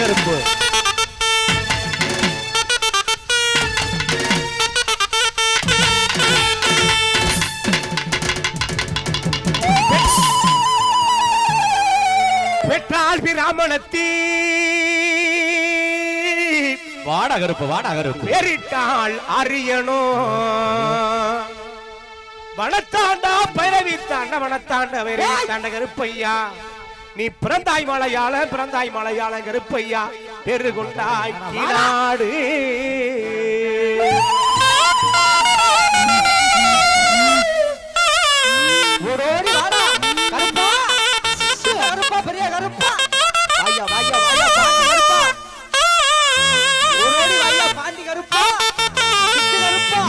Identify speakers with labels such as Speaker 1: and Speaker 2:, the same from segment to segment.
Speaker 1: நகரும்பு
Speaker 2: பெற்றால் பிராமணத்தி வாடகருப்பு வாடகருப்பு.
Speaker 1: பெரிட்டால் அறியணும் வனத்தாண்டா பைரவி தாண்ட வனத்தாண்ட வைரவி நீ பிறந்தாய் மலையாள பிறந்தாய் மலையாள கருப்பையா பெரு கொண்டாய் நாடு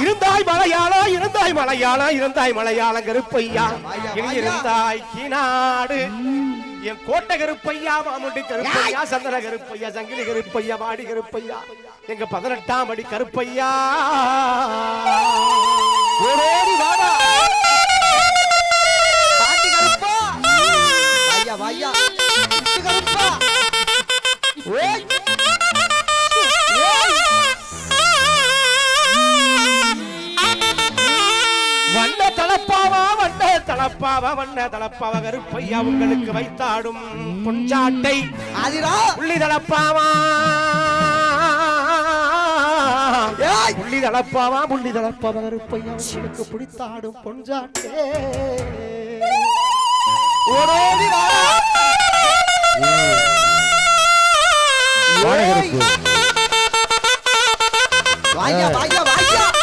Speaker 1: இருந்தாய் மலையாளம் இருந்தாய் மலையாளம் இருந்தாய் மலையாளம் கருப்பையா. இருந்தாய் கீநாடு என் கோட்டை கருப்பையா மாமுண்டி கருப்பையா சந்தன கருப்பையா சங்கிலி கருப்பையா வாடி கருப்பையா எங்க பதினெட்டாம் அடி கருப்பையா.
Speaker 3: ஓடோடி வாடா.
Speaker 1: வண்ண கருப்பையா உங்களுக்கு வைத்தாடும். பொஞ்சாட்டை
Speaker 3: ஆதிரா
Speaker 1: புள்ளி தளப்பாவா?
Speaker 3: ஏய்!
Speaker 1: புள்ளி தளப்பாவா புள்ளி தளப்பாவா கருப்பையா உங்களுக்கு பிடித்தாடும் பொஞ்சாட்டே
Speaker 3: ஓடோடி வாயா வாயா வாயா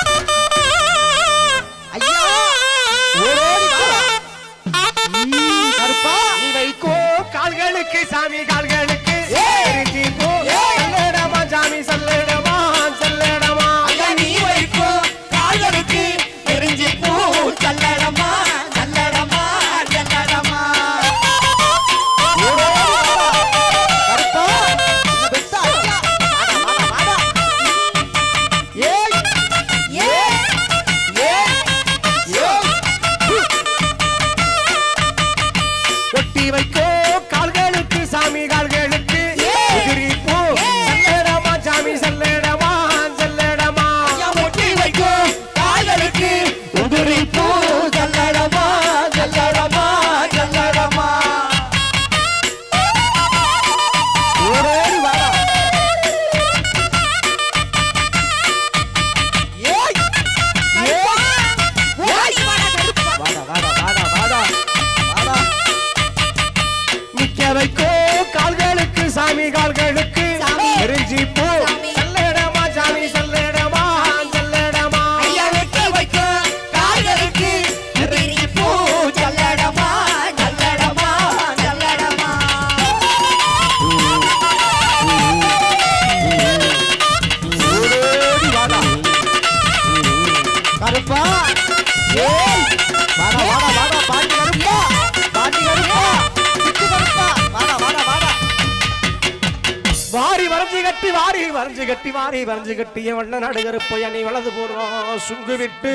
Speaker 1: வாரி வரைஞ்சு கட்டி வாரி வரைஞ்சு கட்டி வாரி வரைஞ்சு கட்டி என் வண்ண நடுகருப்பைய நீ வலது போடுறோம் சுங்கு விட்டு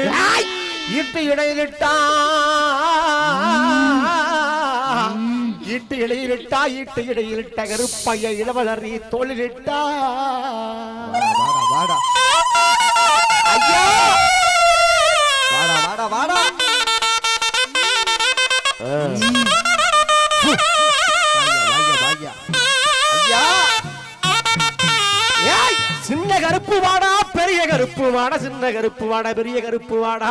Speaker 1: ஈட்டு இடையிலிட்டா ஈட்டு இடையிலிட்டா ஈட்டு இடையிலிட்ட கருப்பைய இளவலரி தோளிலிட்டா
Speaker 3: வாடா வாடா வாடா. வாடா
Speaker 1: கருப்பு வாடா பெரிய கருப்பு வாடா சின்ன கருப்பு வாடா பெரிய கருப்பு வாடா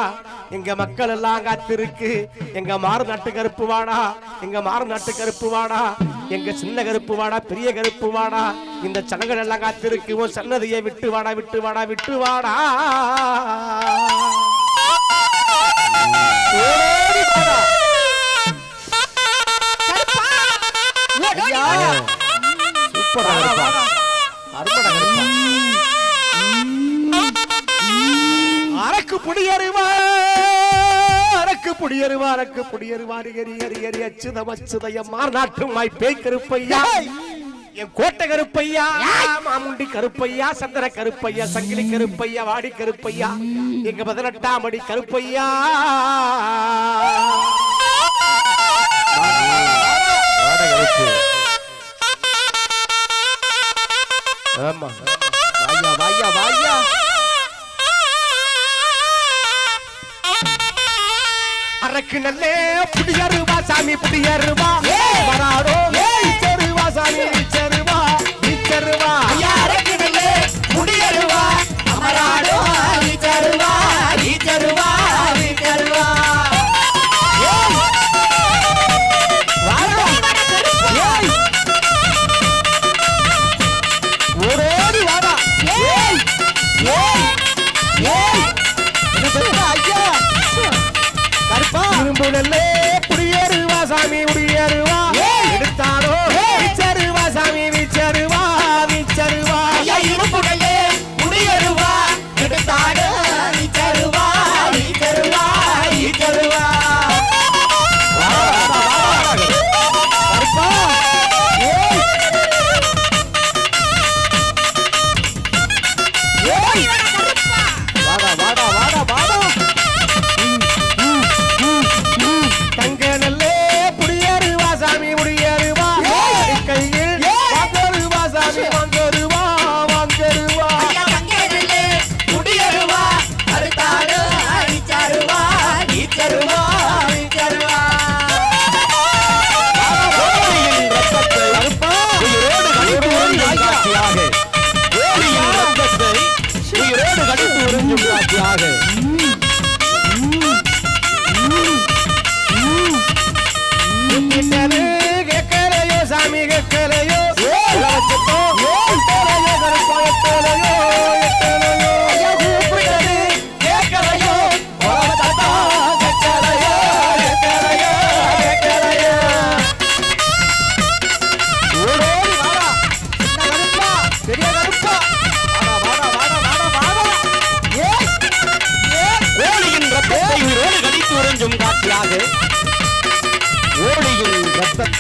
Speaker 1: எங்க மக்கள் எல்லாம் காத்திருக்கு. எங்க மாறு நாட்டு கருப்பு வாடா எங்க மாறு நாட்டு கருப்பு வாடா எங்க சின்ன கருப்பு வாடா பெரிய கருப்பு வாடா இந்த சனங்கள் எல்லாம் காத்திருக்கு. உன் சன்னதியை விட்டு வாடா விட்டு வாடா விட்டு வாடா வாடா. அரக்கு புடியருவா அரக்கு புடியருவா அரக்கு புடியருவா அரிகரி அரிகரி அச்சுதம் அச்சுதயம் மாநாட்டுமாய் பேய் கருப்பையா என் கோட்டை கருப்பையா மாமுண்டி கருப்பையா சந்திர கருப்பையா சங்கிலி கருப்பையா வாடி கருப்பையா எங்க பதினெட்டாம் அடி கருப்பையா. ஆமா.
Speaker 3: வாயா வாயா வாயா.
Speaker 1: அரக்கு நல்லே புடியருவா சாமி புடியருவா! வராடோ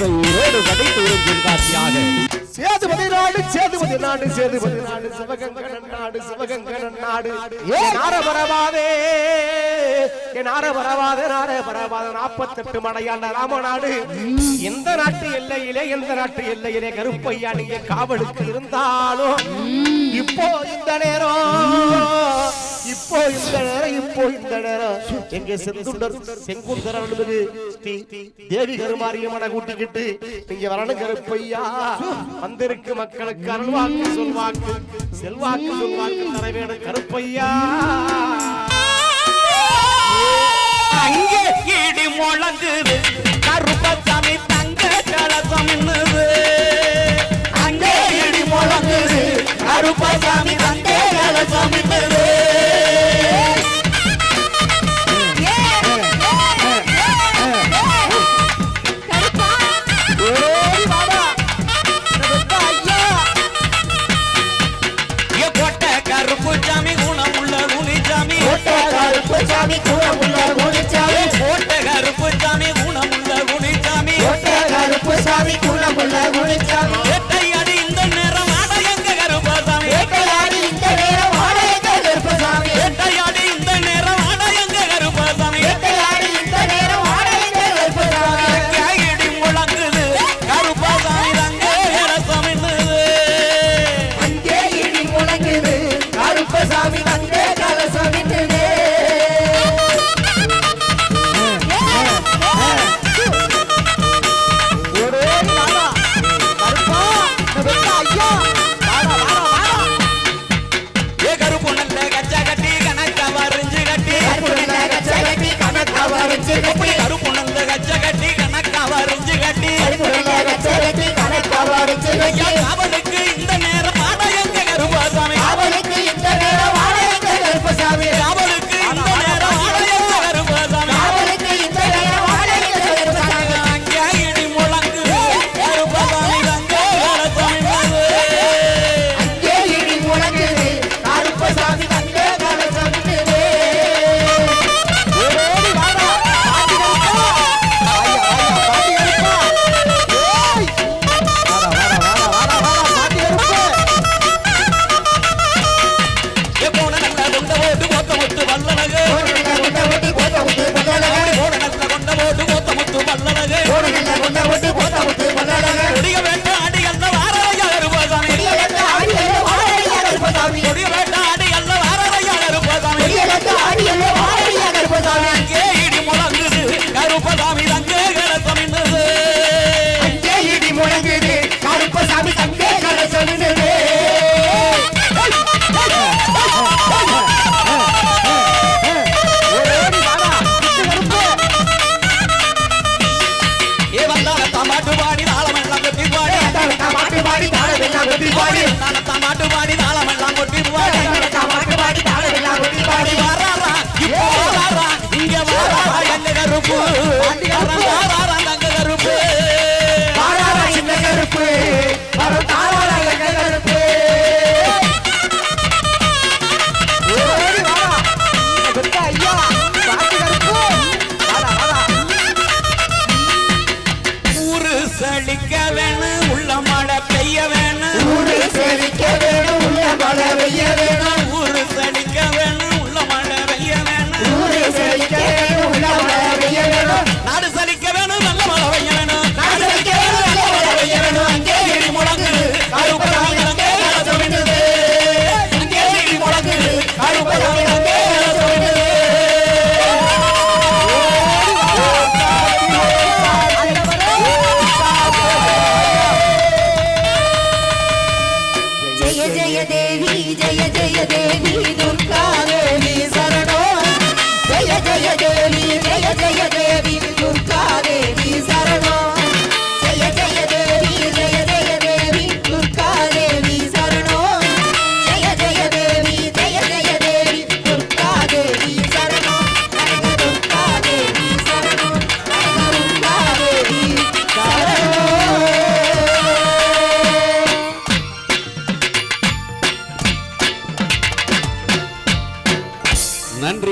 Speaker 2: ரத்தத்தை உயிரோடு கடைத்து உறிஞ்சும் காட்சியாக
Speaker 1: சேதுபதி நாடு சேதுபதி நாடு சேதுபதி நாடு சிவகங்கரன் நாடு சிவகங்கரன் நாடு. ஏன் ஆர வரவாதே என் ஆரபரவாதே என் ஆரபரவாதே ஆரபரவாத நாற்பத்தெட்டு மடையாண்ட ராமநாடு எந்த நாட்டு எல்லையிலே எந்த நாட்டு எல்லையிலே கருப்பையா நீங்க காவலுக்கு இருந்தாலும் இப்போ இந்த நேரம் இப்போ இந்த நேரம் இப்போ இந்த நேரம். எங்க செந்துண்டர் செங்குந்தர் அனுமதி தேவி கருமாரியம்மனை கூட்டிக்கிட்டு நீங்க வரணும் கருப்பையா வந்திருக்கு மக்களுக்கு அருள்வாக்கு சொல்வாக்கு. செல்வாக்கு சொல்வாக்கு தரவேணும் கருப்பையா?
Speaker 2: அங்கே இடி முழங்குது. கருப்பசாமி தங்க கலசம் என்னது
Speaker 3: அங்கே இடி முழங்குது. கருப்பசாமி தங்க கலசம் என்னது செழிக்க வேணும் உள்ள மழை பெய்ய வேணும் செழிக்க வேணும்